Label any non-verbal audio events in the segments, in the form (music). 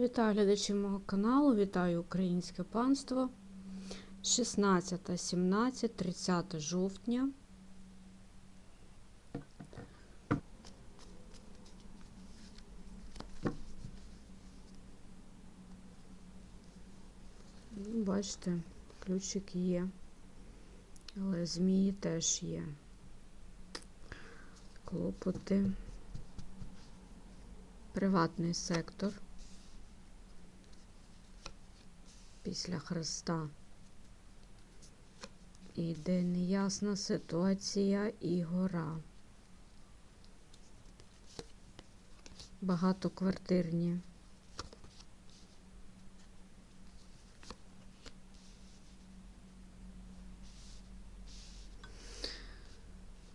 Вітаю глядачів мого каналу, вітаю українське панство. 16, 17, 30 жовтня. Ну, Бачите, ключик є, але змії теж є. Клопоти. Приватний сектор. Після Христа. Іде неясна ситуація і гора. Багатоквартирні.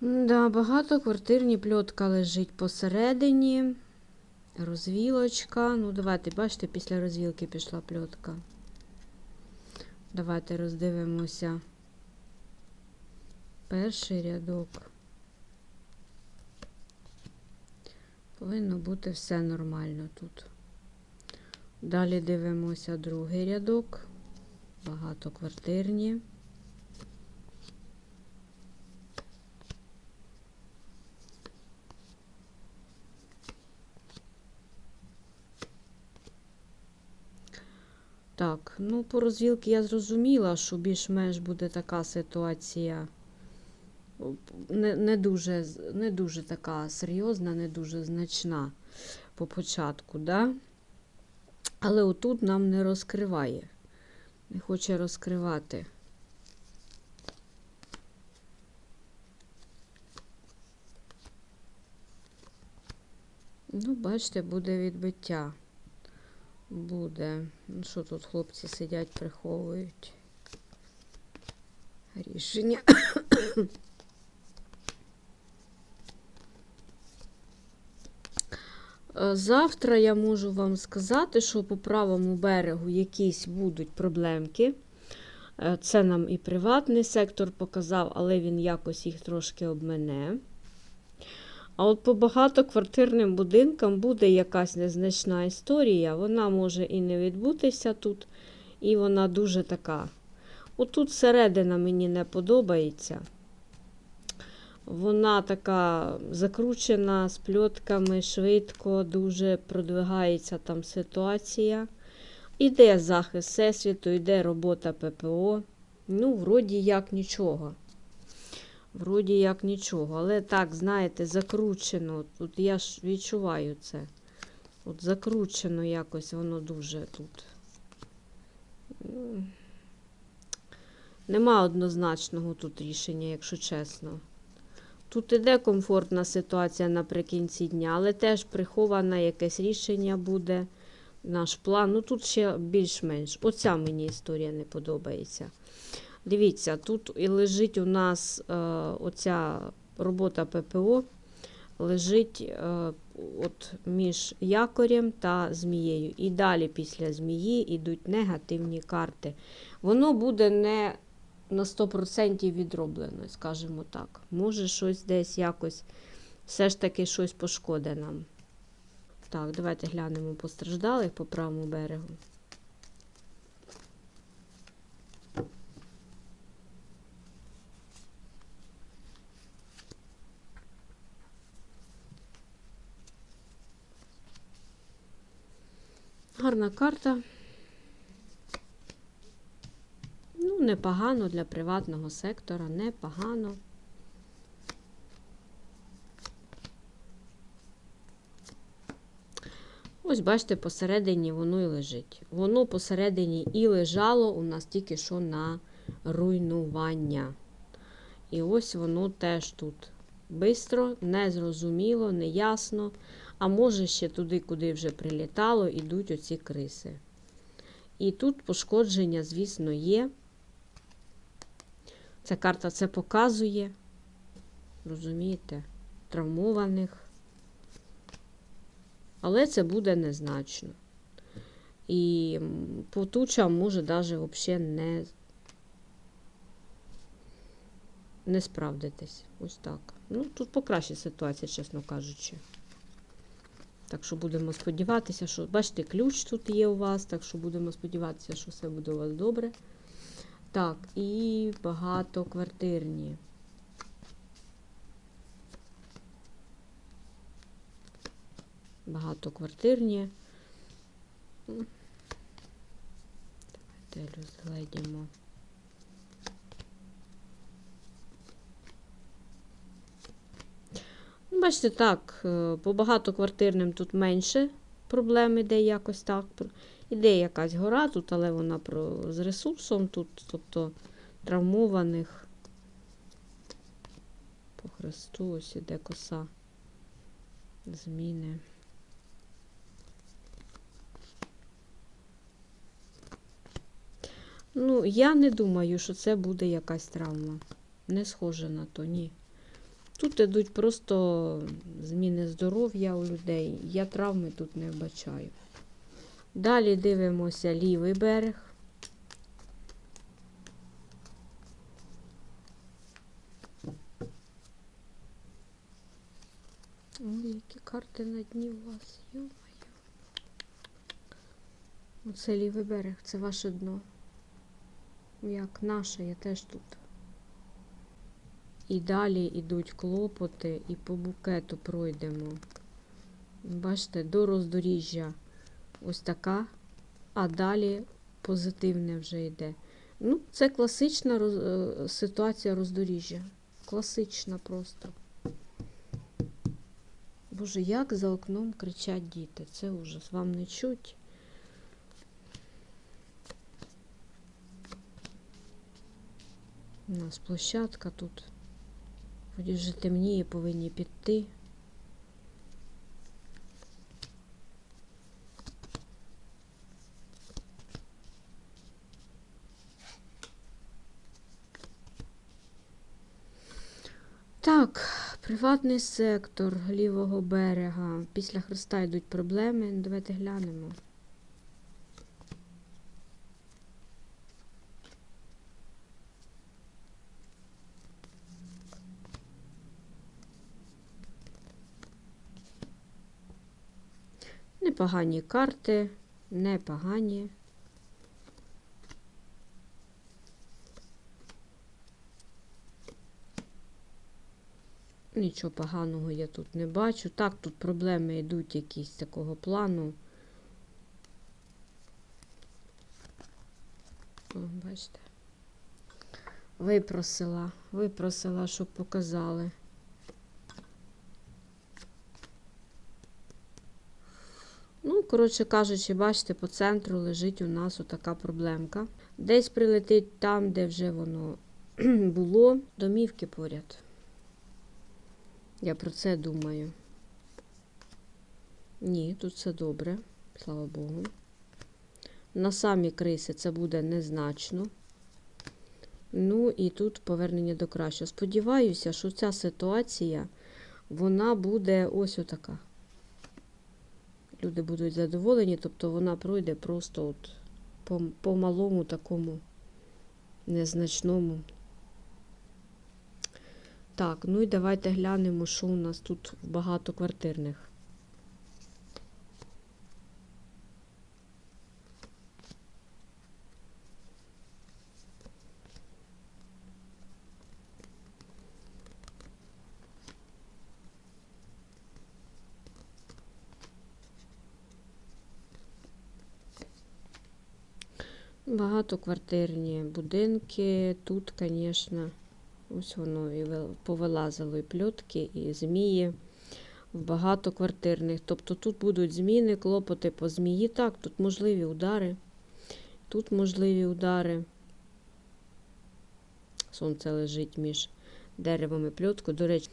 Да, багатоквартирні пльотка лежить посередині. Розвілочка. Ну, давайте, бачите, після розвілки пішла пльотка. Давайте роздивимося перший рядок. Повинно бути все нормально тут. Далі дивимося другий рядок, багатоквартирні. Так, ну по розвілки я зрозуміла, що більш-менш буде така ситуація не не, дуже не дуже така серйозна, не дуже значна по початку. да? Але отут нам не розкриває. Не хоче розкривати. Ну, бачите, буде відбиття буде. Ну, що тут хлопці сидять, приховують рішення. Е, завтра я можу вам сказати, що по правому берегу якісь будуть проблемки. Е, це нам і приватний сектор показав, але він якось їх трошки обмене. А от по багатоквартирним будинкам буде якась незначна історія. Вона може і не відбутися тут, і вона дуже така. Отут середина мені не подобається. Вона така закручена з пльотками, швидко, дуже продвигається там ситуація. Іде захист Всесвіту, йде робота ППО. Ну, вроді як нічого. Вроді як нічого. Але так, знаєте, закручено. Тут я ж відчуваю це. От закручено якось воно дуже тут. Нема однозначного тут рішення, якщо чесно. Тут іде комфортна ситуація наприкінці дня, але теж приховане якесь рішення буде. Наш план. Ну тут ще більш-менш. Оця мені історія не подобається. Дивіться, тут і лежить у нас е, оця робота ППО, лежить е, от між якорем та змією. І далі після змії йдуть негативні карти. Воно буде не на 100% відроблено, скажімо так. Може, щось десь якось все ж таки щось пошкоде нам. Так, давайте глянемо постраждалих по правому берегу. Гарна карта. Ну, непогано для приватного сектора, непогано. Ось, бачите, посередині воно і лежить. Воно посередині і лежало у нас тільки що на руйнування. І ось воно теж тут. Бистро, незрозуміло, неясно. А може, ще туди, куди вже прилітало, йдуть оці криси. І тут пошкодження, звісно, є. Ця карта це показує. Розумієте? Травмованих. Але це буде незначно. І по тучам може навіть взагалі не не справдитись. Ось так. Ну, тут покраще ситуація, чесно кажучи. Так що будемо сподіватися, що бачите, ключ тут є у вас, так що будемо сподіватися, що все буде у вас добре. Так, і багатоквартирні. Багатоквартирні. Давайте розгледімо. Ну, Бачите, так, е, по багатоквартирним тут менше проблем іде якось так. Іде якась гора тут, але вона про, з ресурсом тут, тобто травмованих. По хресту ось іде коса. Зміни. Ну, я не думаю, що це буде якась травма. Не схоже на то, ні. Тут ідуть просто зміни здоров'я у людей. Я травми тут не вбачаю. Далі дивимося лівий берег. Ой, які карти на дні у вас, йо-моє. Оце лівий берег, це ваше дно. Як наше, я теж тут. І далі йдуть клопоти, і по букету пройдемо. Бачите, до роздоріжжя ось така, а далі позитивне вже йде. Ну, це класична роз, е, ситуація роздоріжжя. Класична просто. Боже, як за окном кричать діти. Це ужас. Вам не чуть. У нас площадка тут. Вроді вже темніє, повинні піти. Так, приватний сектор лівого берега. Після Христа йдуть проблеми. Давайте глянемо. Непогані карти, непогані. Нічого поганого я тут не бачу. Так, тут проблеми йдуть якісь такого плану. О, бачите. Випросила, випросила, щоб показали. Ну, коротше кажучи, бачите, по центру лежить у нас отака проблемка. Десь прилетить там, де вже воно (clears throat) було, домівки поряд. Я про це думаю. Ні, тут все добре, слава Богу. На самі криси це буде незначно. Ну і тут повернення до кращого. Сподіваюся, що ця ситуація, вона буде ось отака. Люди будуть задоволені, тобто вона пройде просто от по, по малому такому незначному. Так, ну і давайте глянемо, що у нас тут в багатоквартирних. Багатоквартирні будинки. Тут, звісно, ось воно і вил- повилазило і пльотки, і змії в багатоквартирних. Тобто тут будуть зміни, клопоти по змії. Так, тут можливі удари. Тут можливі удари. Сонце лежить між деревом і пльоткою. До речі,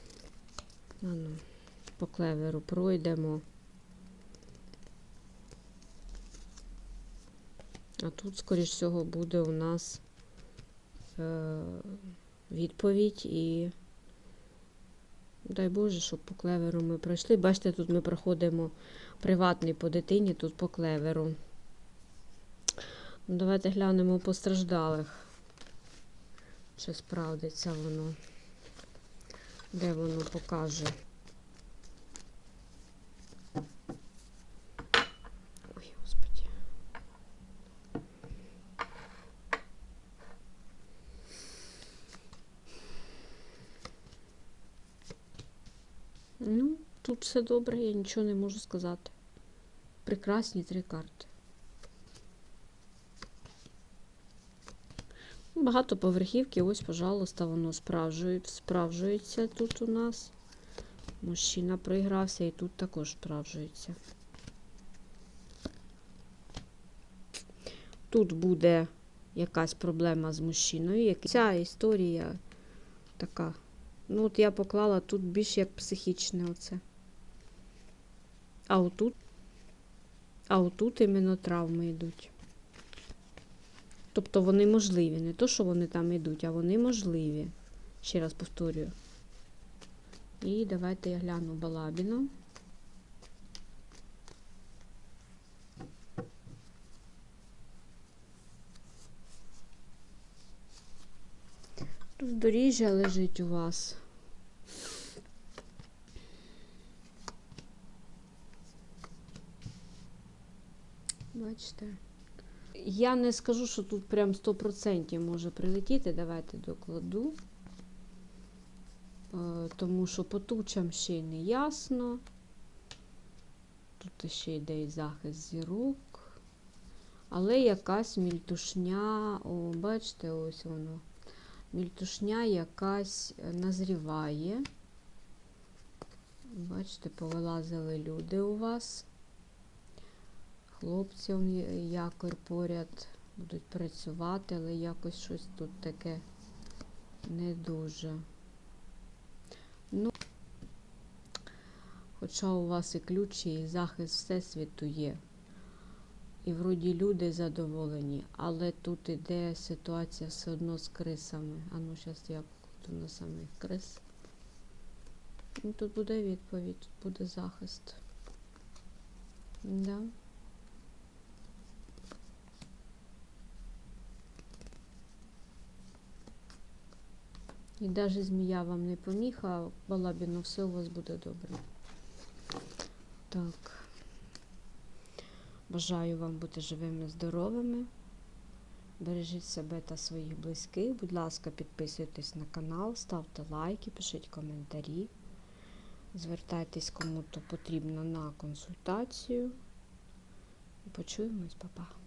ну, по клеверу пройдемо. А тут, скоріш всього, буде у нас е, відповідь і дай Боже, щоб по клеверу ми пройшли. Бачите, тут ми проходимо приватний по дитині, тут по клеверу. Ну, давайте глянемо постраждалих. Чи справдиться воно. Де воно покаже? Тут все добре, я нічого не можу сказати. Прекрасні три карти. Багатоповерхівки, ось, пожалуйста, воно справжується тут у нас. Мужчина проігрався і тут також справжується. Тут буде якась проблема з мужчиною. Ця історія така. Ну, от я поклала тут більш як психічне оце. А отут, а отут іменно травми йдуть. Тобто вони можливі. Не то, що вони там йдуть, а вони можливі. Ще раз повторюю. І давайте я гляну Балабіна. Роздоріжжя лежить у вас. Бачите? Я не скажу, що тут прям 100% може прилетіти. Давайте докладу. Е, Тому що по тучам ще й не ясно. Тут ще йде і захист зірок. Але якась мільтушня, о, бачите, ось воно. Мільтушня якась назріває. Бачите, повилазили люди у вас. Хлопці якор поряд будуть працювати, але якось щось тут таке не дуже. Ну, хоча у вас і ключі, і захист Всесвіту є. І вроді люди задоволені, але тут іде ситуація все одно з крисами. А ну, зараз я покладу на самих крис. Ну, тут буде відповідь, тут буде захист. Да. І навіть змія вам не поміха, балабіно, все у вас буде добре. Так. Бажаю вам бути живими, здоровими. Бережіть себе та своїх близьких. Будь ласка, підписуйтесь на канал, ставте лайки, пишіть коментарі. Звертайтесь кому-то потрібно на консультацію. Почуємось, па-па.